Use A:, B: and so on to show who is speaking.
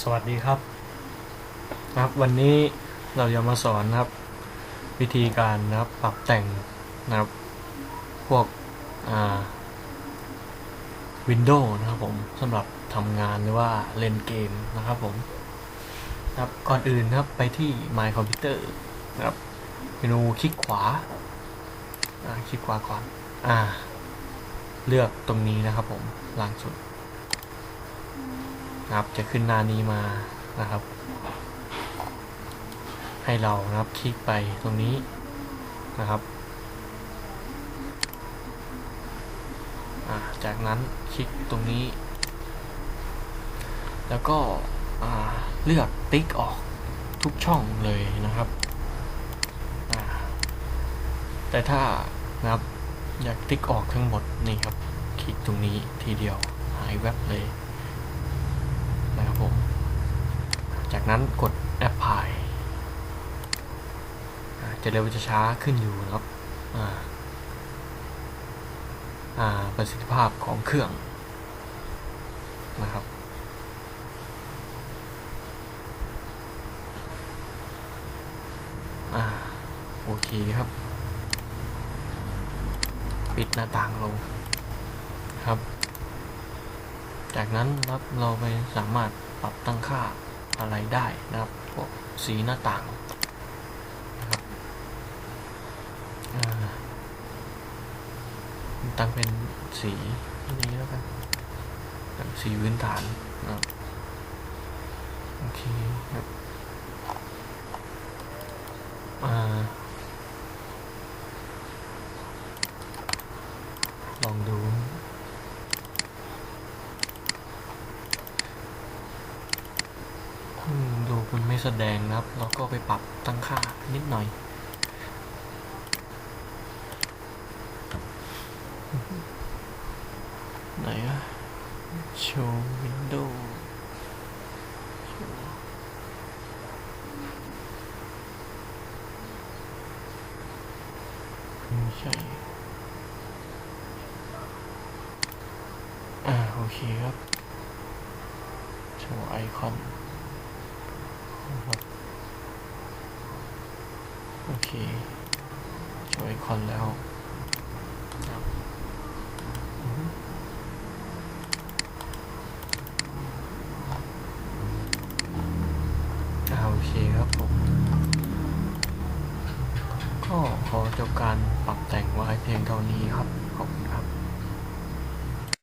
A: สวัสดีครับ ครับวันนี้เราจะมาสอนนะครับ วิธีการนะครับปรับแต่งนะครับ พวกอ่าวินโดว์นะครับผมสำหรับทำงานหรือว่าเล่นเกมนะครับผมครับก่อนอื่นนะครับไปที่ My Computer นะครับเมนูคลิกขวาอ่าคลิกขวาก่อนอ่า เลือกตรงนี้นะครับผมล่างสุด นะครับจะขึ้นหน้านี้มานะครับ ให้เรานะครับคลิกไปตรงนี้นะครับจากนั้นคลิกตรงนี้ แล้วก็เลือกติ๊กออกทุกช่องเลยนะครับแต่ถ้านะครับอยากติ๊กออกทั้งหมดนี่ครับ คลิกตรงนี้ทีเดียวหายแวบเลย นะครับผม จาก นั้นกด apply จะเร็วจะช้าขึ้นอยู่นะครับประสิทธิภาพของเครื่องนะครับอโอเคครับ ปิดหน้าต่างลงครับ จากนั้นครับเราไปสามารถปรับตั้งค่า อะไรได้นะครับพวกสีหน้าต่างนะครับตั้งเป็นสีนี้แล้วกันสีพื้นฐานนะครับโอเคครับอ่าลองดู ดูมันไม่แสดงนะครับ เราก็ไปปรับตั้งค่านิดหน่อยไหนอะโชว์วินโดว์ไม่ใช่อ่าโอเคครับโชว์ไอคอน นะครับโอเคช่วยคอนแล้วครับอือฮึอ่าโอเคครับผม ก็ขอจบการปรับแต่งไว้เพียงเท่านี้ครับ ขอบคุณครับ